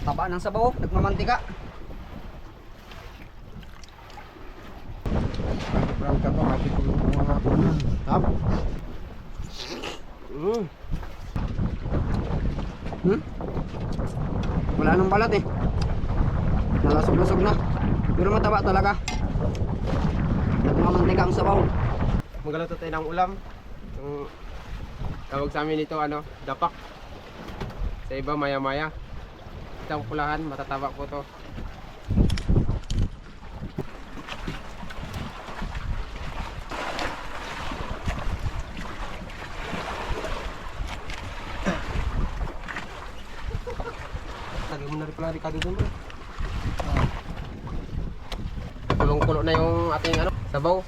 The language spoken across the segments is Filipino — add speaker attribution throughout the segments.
Speaker 1: Taba ng sabaw, nagmamantika.
Speaker 2: Brown ka pa kasi kung mga tap.
Speaker 1: Mm. Hmm? Wala nang balat eh. Nalasog-lasog na. Pero mataba talaga. Nagmamantika ang sabaw.
Speaker 2: Magluto tayo ng ulam. Yung tawag sa amin ito ano, dapak. Sa iba maya-maya. Itang pulahan, matataba po to. Lagi mo na rin pala Ricardo dun bro. Kulong-kulo na yung ating ano, sabaw.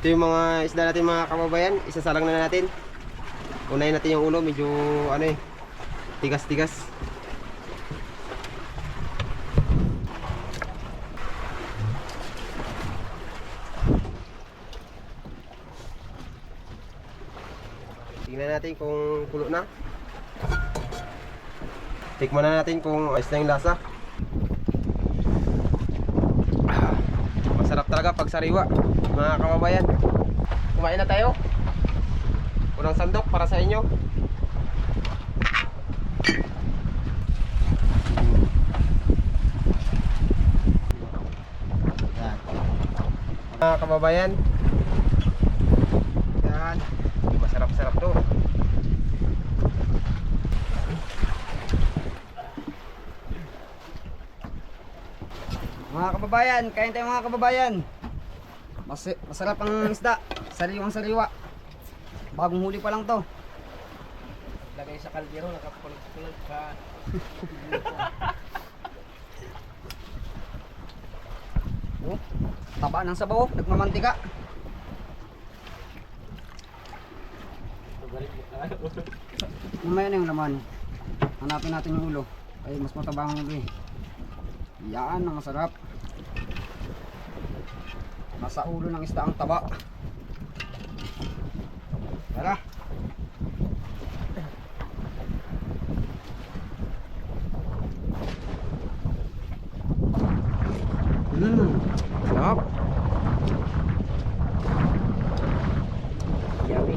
Speaker 2: Ito yung mga isda natin mga kababayan. Isasalang na natin. Unahin natin yung ulo. Medyo ano eh. Tigas-tigas. Tingnan natin kung kulo na. Tikman na natin kung ayos na yung lasa. Masarap talaga pag sariwa, mga kababayan. Kumain na tayo. Unang sandok para sa inyo. Mga kababayan. Yan. Masarap-sarap to.
Speaker 1: Mga kababayan, kain tayo mga kababayan. Mas masarap ang isda. Sariwang sariwa. Bagong huli pa lang to.
Speaker 2: Lagay sa kaldero, nakapulag-pulag ka.
Speaker 1: Oh, taba ng sabaw, nagmamantika. Mamaya na yung laman. Hanapin natin yung ulo. Ay, mas mataba ang ulo eh. Yan ang masarap. Nasa ulo ng isda ang taba. Tara. Mmm, sarap. Yummy.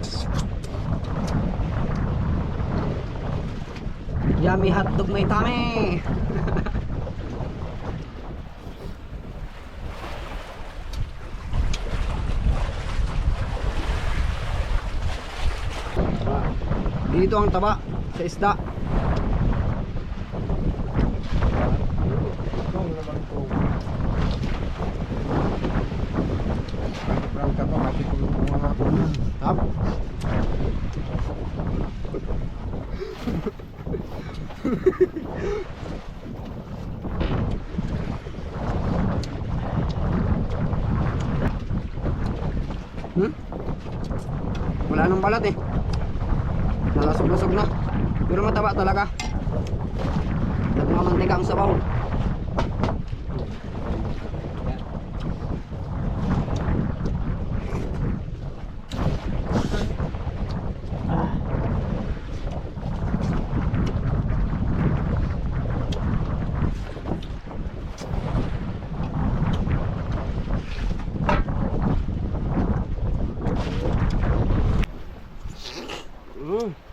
Speaker 1: Yummy hotdog may tami. Dito ang taba sa isda. Hmm? Wala nang balat eh nalasog-lasog na. Pero mataba talaga. Nagmamantika ang sabaw. Ooh.